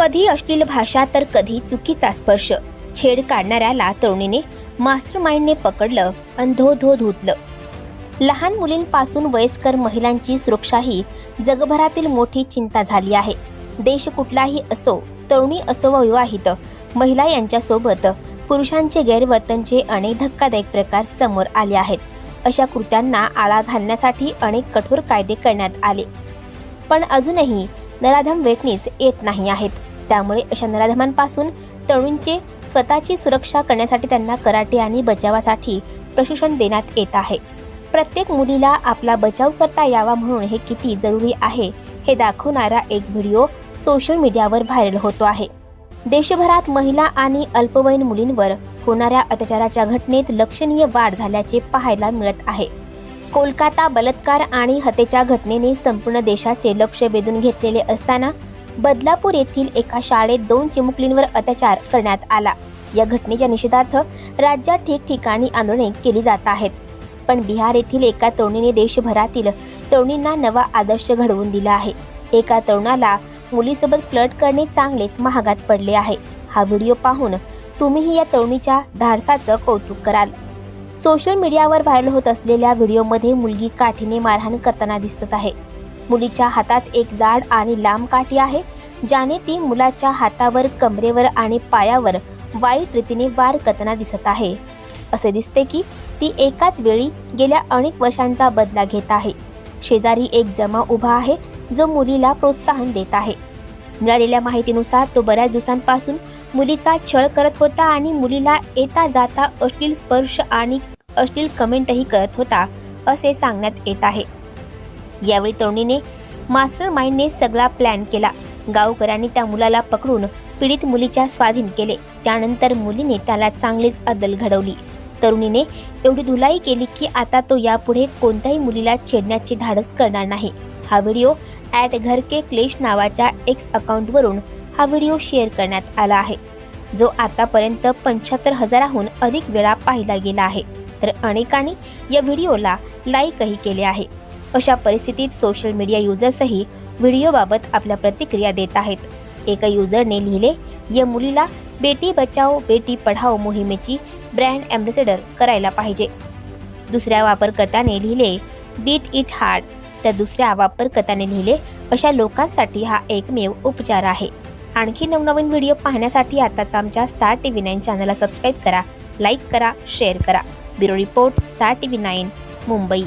कधी अश्लील भाषा तर कधी चुकीचा स्पर्श. छेड काढणाऱ्याला तरुणीने मास्टर माइंडने पकडलं अंधोधो धो धो धुतलं. लहान मुलींपासून वयस्कर महिलांची सुरक्षाही जगभरातील मोठी चिंता झाली आहे. देश कुठलाही असो तरुणी असो व विवाहित महिला यांच्यासोबत पुरुषांचे गैरवर्तनचे अनेक धक्कादायक प्रकार समोर आले आहेत. अशा कृत्यांना आळा घालण्यासाठी अनेक कठोर कायदे करण्यात आले. पण अजूनही नराधम वेटणीस येत नाही आहेत. त्यामुळे अशा नराधमांपासून तरुणींचे स्वतःची सुरक्षा करण्यासाठी त्यांना कराटे आणि बचावासाठी प्रशिक्षण देण्यात येत आहे. प्रत्येक मुलीला आपला बचाव करता यावा म्हणून हे किती जरुरी आहे हे दाखवणारा एक व्हिडिओ सोशल मीडियावर व्हायरल होतो आहे. देशभरात महिला आणि अल्पवयीन मुलींवर होणाऱ्या अत्याचाराच्या घटनेत लक्षणीय वाढ झाल्याचे पाहायला मिळत आहे. कोलकाता बलात्कार आणि हत्येच्या घटनेने संपूर्ण देशाचे लक्ष वेधून घेतलेले असताना बदलापूर येथील एका शाळेत दोन चिमुकलींवर अत्याचार करण्यात आला. या घटनेच्या निषेधार्थ राज्यात ठिकठिकाणी आंदोलने केली जात आहेत. पण बिहार येथील एका तरुणीने देशभरातील तरुणींना नवा आदर्श घडवून दिला आहे. एका तरुणाला मुलीसोबत फ्लट करणे चांगलेच महागात पडले आहे. हा व्हिडिओ पाहून तुम्हीही या तरुणीच्या धाडसाचं कौतुक कराल. सोशल मीडियावर व्हायरल होत असलेल्या व्हिडिओमध्ये मुलगी काठीने मारहाण करताना दिसत आहे. मुलीच्या हातात एक जाड आणि लांब काठी आहे ज्याने ती मुलाच्या हातावर कमरेवर आणि पायावर वाईट रीतीने वार करताना दिसत आहे. असे दिसते की ती एकाच वेळी गेल्या अनेक वर्षांचा बदला घेत आहे. शेजारी एक जमा उभा आहे जो मुलीला प्रोत्साहन देत आहे. मिळालेल्या माहितीनुसार तो बऱ्याच दिवसांपासून मुलीचा छळ करत होता आणि मुलीला येता जाता अश्लील स्पर्श आणि अश्लील कमेंटही करत होता असे सांगण्यात येत आहे. यावेळी तरुणीने मास्टर माइंडने सगळा प्लॅन केला. गावकऱ्यांनी त्या मुलाला पकडून पीडित मुलीच्या स्वाधीन केले. त्यानंतर मुलीने त्याला चांगलीच अदल घडवली. तरुणीने एवढी धुलाई केली की आता तो यापुढे कोणत्याही मुलीला छेडण्याची धाडस करणार नाही. हा व्हिडिओ ॲट घर के क्लेश नावाच्या एक्स अकाउंटवरून हा व्हिडिओ शेअर करण्यात आला आहे. जो आतापर्यंत पंच्याहत्तर हजाराहून अधिक वेळा पाहिला गेला आहे. तर अनेकांनी या व्हिडिओला लाईकही केले आहे. अशा परिस्थितीत सोशल मीडिया युजर्सही व्हिडिओबाबत आपल्या प्रतिक्रिया देत आहेत. एका युजरने लिहिले या मुलीला बेटी बचाओ बेटी पढाओ मोहिमेची ब्रँड अँबॅसेडर करायला पाहिजे. दुसऱ्या वापरकर्त्याने लिहिले बीट इट हार्ड तर दुसऱ्या वापरकर्त्याने लिहिले अशा लोकांसाठी हा एकमेव उपचार आहे. आणखी नवनवीन व्हिडिओ पाहण्यासाठी आताच आमच्या स्टार टी व्ही नाईन चॅनलला सबस्क्राईब करा लाईक करा शेअर करा. Bureau report star T V nine Mumbai.